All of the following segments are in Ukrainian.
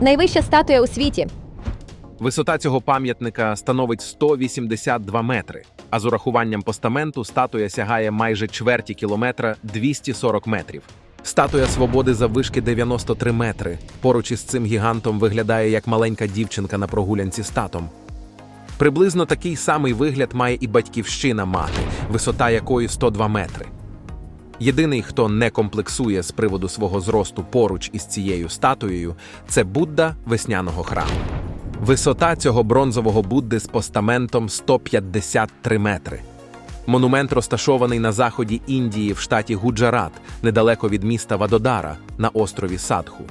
Найвища статуя у світі. Висота цього пам'ятника становить 182 метри, а з урахуванням постаменту статуя сягає майже чверті кілометра 240 метрів. Статуя свободи заввишки 93 метри. Поруч із цим гігантом виглядає як маленька дівчинка на прогулянці з татом. Приблизно такий самий вигляд має і батьківщина мати, висота якої 102 метри. Єдиний, хто не комплексує з приводу свого зросту поруч із цією статуєю, це Будда весняного храму. Висота цього бронзового Будди з постаментом 153 метри. Монумент розташований на заході Індії в штаті Гуджарат, недалеко від міста Вадодара на острові Садху.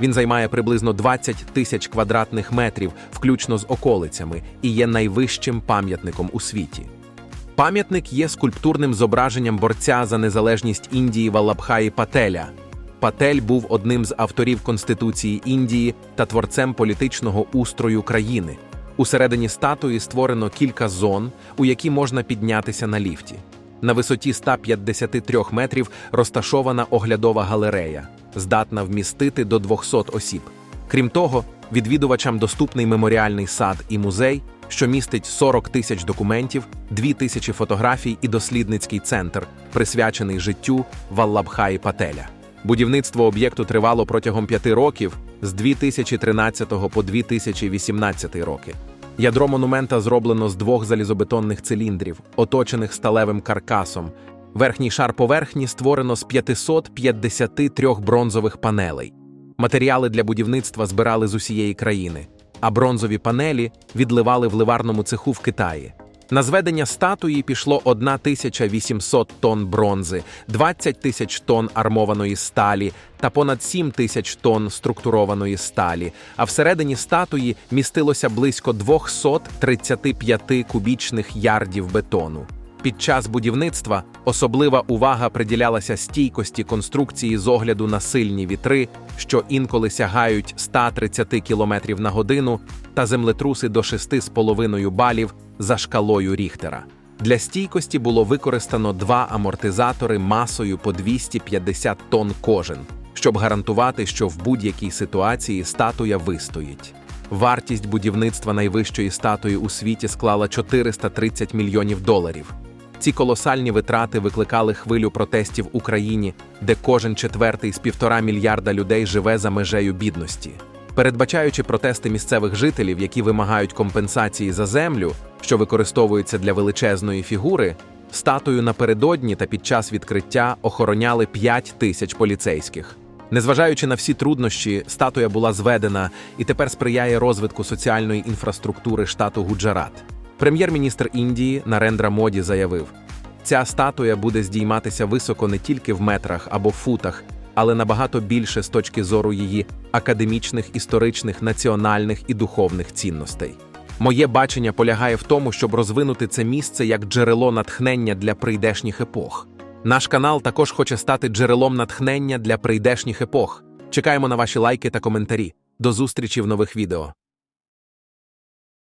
Він займає приблизно 20 тисяч квадратних метрів, включно з околицями, і є найвищим пам'ятником у світі. Пам'ятник є скульптурним зображенням борця за незалежність Індії Валабхаї Пателя. Патель був одним з авторів Конституції Індії та творцем політичного устрою країни. Усередині статуї створено кілька зон, у які можна піднятися на ліфті. На висоті 153 метрів розташована оглядова галерея, здатна вмістити до 200 осіб. Крім того, відвідувачам доступний меморіальний сад і музей, що містить 40 тисяч документів, 2 тисячі фотографій і дослідницький центр, присвячений життю Валлабхаї Пателя. Будівництво об'єкту тривало протягом п'яти років з 2013 по 2018 роки. Ядро монумента зроблено з двох залізобетонних циліндрів, оточених сталевим каркасом. Верхній шар поверхні створено з 553 бронзових панелей. Матеріали для будівництва збирали з усієї країни, а бронзові панелі відливали в ливарному цеху в Китаї. На зведення статуї пішло 1800 тонн бронзи, 20 тисяч тонн армованої сталі та понад 7 тисяч тонн структурованої сталі. А всередині статуї містилося близько 235 кубічних ярдів бетону. Під час будівництва особлива увага приділялася стійкості конструкції з огляду на сильні вітри, що інколи сягають 130 км на годину, та землетруси до 6,5 балів за шкалою Ріхтера. Для стійкості було використано два амортизатори масою по 250 тонн кожен, щоб гарантувати, що в будь-якій ситуації статуя вистоїть. Вартість будівництва найвищої статуї у світі склала 430 мільйонів доларів. Ці колосальні витрати викликали хвилю протестів в Україні, де кожен четвертий з півтора мільярда людей живе за межею бідності. Передбачаючи протести місцевих жителів, які вимагають компенсації за землю, що використовується для величезної фігури, статую напередодні та під час відкриття охороняли 5 тисяч поліцейських. Незважаючи на всі труднощі, статуя була зведена і тепер сприяє розвитку соціальної інфраструктури штату Гуджарат. Прем'єр-міністр Індії Нарендра Моді заявив: ця статуя буде здійматися високо не тільки в метрах або футах, але набагато більше з точки зору її академічних, історичних, національних і духовних цінностей. Моє бачення полягає в тому, щоб розвинути це місце як джерело натхнення для прийдешніх епох. Наш канал також хоче стати джерелом натхнення для прийдешніх епох. Чекаємо на ваші лайки та коментарі. До зустрічі в нових відео.